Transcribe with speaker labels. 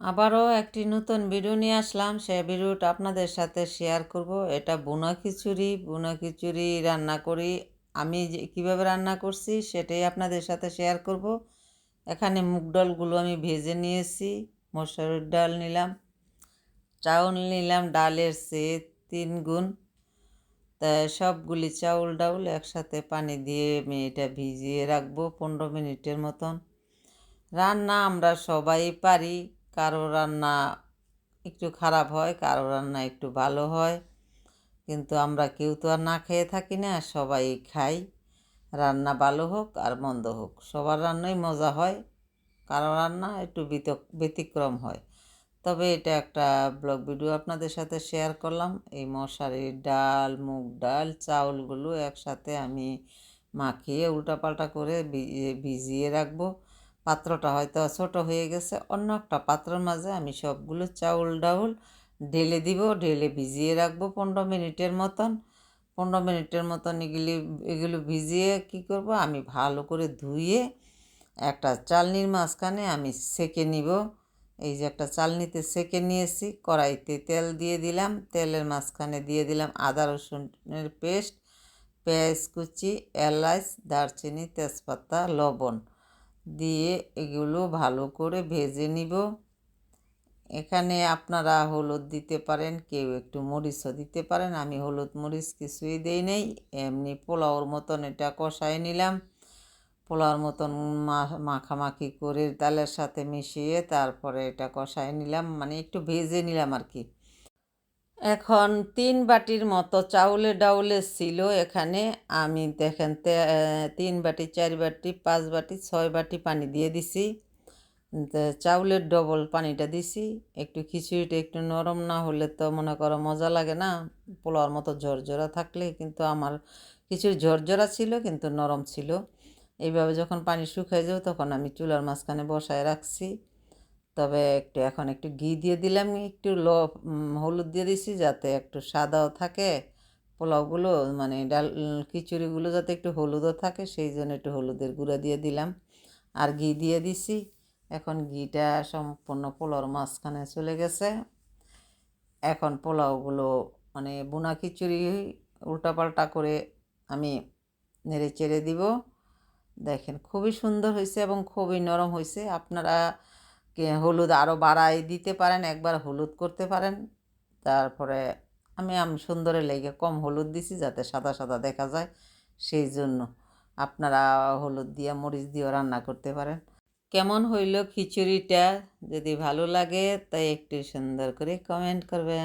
Speaker 1: আবারও একটি নতুন ভিডিও নিয়ে আসলাম। সে ভিডিওটা আপনাদের সাথে শেয়ার করব। এটা বুনা খিচুড়ি। বুনা খিচুড়ি রান্না করি। আমি যে কীভাবে রান্না করছি সেটাই আপনাদের সাথে শেয়ার করব। এখানে মুগ ডালগুলো আমি ভেজে নিয়েছি। মশারির ডাল নিলাম। চাউল নিলাম, ডালের সে তিন গুণ। তা সবগুলি চাউল ডাউল একসাথে পানি দিয়ে আমি এটা ভিজিয়ে রাখব পনেরো মিনিটের মতন। রান্না আমরা সবাই পারি। কারও রান্না একটু খারাপ হয়, কারও রান্না একটু ভালো হয়। কিন্তু আমরা কেউ তো আর না খেয়ে থাকি না, সবাই খাই। রান্না ভালো হোক আর মন্দ হোক, সবার রান্নাই মজা হয়। কারও রান্না একটু ব্যতিক্রম হয়। তবে এটা একটা ব্লগ ভিডিও আপনাদের সাথে শেয়ার করলাম। এই মশারির ডাল, মুগ ডাল, চাউলগুলো একসাথে আমি মাখিয়ে উল্টাপাল্টা করে ভিজিয়ে রাখব। পাত্রটা হয়তো ছোট হয়ে গেছে, অন্য একটা পাত্রের মাঝে আমি সবগুলো চাউল ডাউল ঢেলে দিব, ঢেলে ভিজিয়ে রাখব পনেরো মিনিটের মতন। পনেরো মিনিটের মতন এগুলি, এগুলো ভিজিয়ে কি করব? আমি ভালো করে ধুয়ে একটা চালনির মাঝখানে আমি সেকে নিব। এই যে একটা চালনিতে সেকে নিয়েছি, কড়াইতে তেল দিয়ে দিলাম, তেলের মাঝখানে দিয়ে দিলাম আদা রসুনের পেস্ট, পেঁয়াজ কুচি, এলাচ, দারচিনি, তেজপাতা, লবণ। দিয়ে এগুলো ভালো করে ভেজে নিব। এখানে আপনারা হলুদ দিতে পারেন, কেউ একটু মরিচও দিতে পারেন। আমি হলুদ মরিচ কিছুই দেই নেই, এমনি পোলাওর মতন এটা কষাই নিলাম। পোলাওর মতন মাখামাখি করে ডালের সাথে মিশিয়ে তারপরে এটা কষাই নিলাম মানে একটু ভেজে নিলাম আর কি। এখন তিন বাটির মতো চাউলে ডাউলে ছিল এখানে। আমি দেখেন তিন বাটি, চার বাটি, পাঁচ বাটি, ছয় বাটি পানি দিয়ে দিছি। চাউলের ডবল পানিটা দিছি। একটু খিচুড়িটা একটু নরম না হলে তো মনে করো মজা লাগে না। পোলাওয়ার মতো ঝরঝরা থাকলে কিন্তু আমার খিচুড়ি ঝরঝরা ছিল কিন্তু নরম ছিল। এইভাবে যখন পানি শুকিয়ে যাবে তখন আমি চুলার মাঝখানে বসায় রাখছি। তবে একটু, এখন একটু ঘি দিয়ে দিলাম, একটু ল হলুদ দিয়ে দিছি যাতে একটু সাদাও থাকে। পোলাওগুলো মানে ডাল, খিচুড়িগুলো যাতে একটু হলুদও থাকে, সেই জন্য একটু হলুদের গুঁড়া দিয়ে দিলাম। আর ঘি দিয়ে দিছি। এখন ঘিটা সম্পূর্ণ পোলাওর মাঝখানে চলে গেছে। এখন পোলাওগুলো মানে বোনা খিচুড়ি উল্টাপাল্টা করে আমি নেড়ে চেড়ে দিব। দেখেন, খুবই সুন্দর হয়েছে এবং খুবই নরম হয়েছে। আপনারা হলুদ আরও বাড়াই দিতে পারেন, একবার হলুদ করতে পারেন। তারপরে আমি আম সুন্দরের লেগে কম হলুদ দিছি যাতে সাদা সাদা দেখা যায়, সেই জন্য আপনারা হলুদ দিয়ে মরিচ দিয়েও রান্না করতে পারেন। কেমন হইল খিচুড়িটা? যদি ভালো লাগে তাই একটু সুন্দর করে কমেন্ট করবেন।